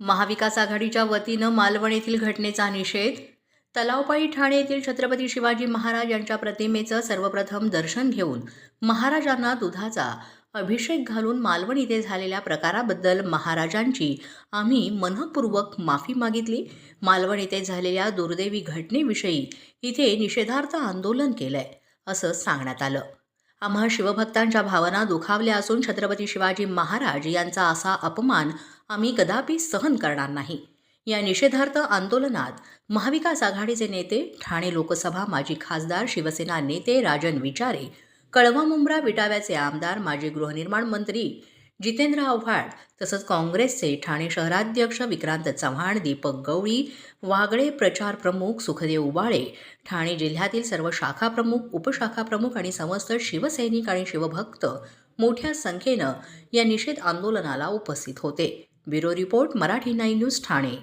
महाविकास आघाडीच्या वतीनं मालवण येथील घटनेचा निषेध तलावपाळी ठाणे येथील छत्रपती शिवाजी महाराज यांच्या प्रतिमेचं सर्वप्रथम दर्शन घेऊन महाराजांना दुधाचा अभिषेक घालून मालवण इथे झालेल्या प्रकाराबद्दल महाराजांची आम्ही मनपूर्वक माफी मागितली. मालवण येथे झालेल्या दुर्दैवी घटनेविषयी इथे निषेधार्थ आंदोलन केलंय असं सांगण्यात आलं. आम्हा शिवभक्तांच्या भावना दुखावल्या असून छत्रपती शिवाजी महाराज यांचा असा अपमान आम्ही कदापि सहन करणार नाही. या निषेधार्थ आंदोलनात महाविकास आघाडीचे नेते ठाणे लोकसभा माजी खासदार शिवसेना नेते राजन विचारे कळवा मुंब्रा विटाव्याचे आमदार माजी गृहनिर्माण मंत्री जितेंद्र आव्हाड तसंच काँग्रेसचे ठाणे शहराध्यक्ष विक्रांत चव्हाण दीपक गवळी वागळे प्रचार प्रमुख सुखदेव उबाळे ठाणे जिल्ह्यातील सर्व शाखा प्रमुख उपशाखा प्रमुख आणि समस्त शिवसैनिक आणि शिवभक्त मोठ्या संख्येनं या निषेध आंदोलनाला उपस्थित होते. Bureau report Marathi nine news Thane.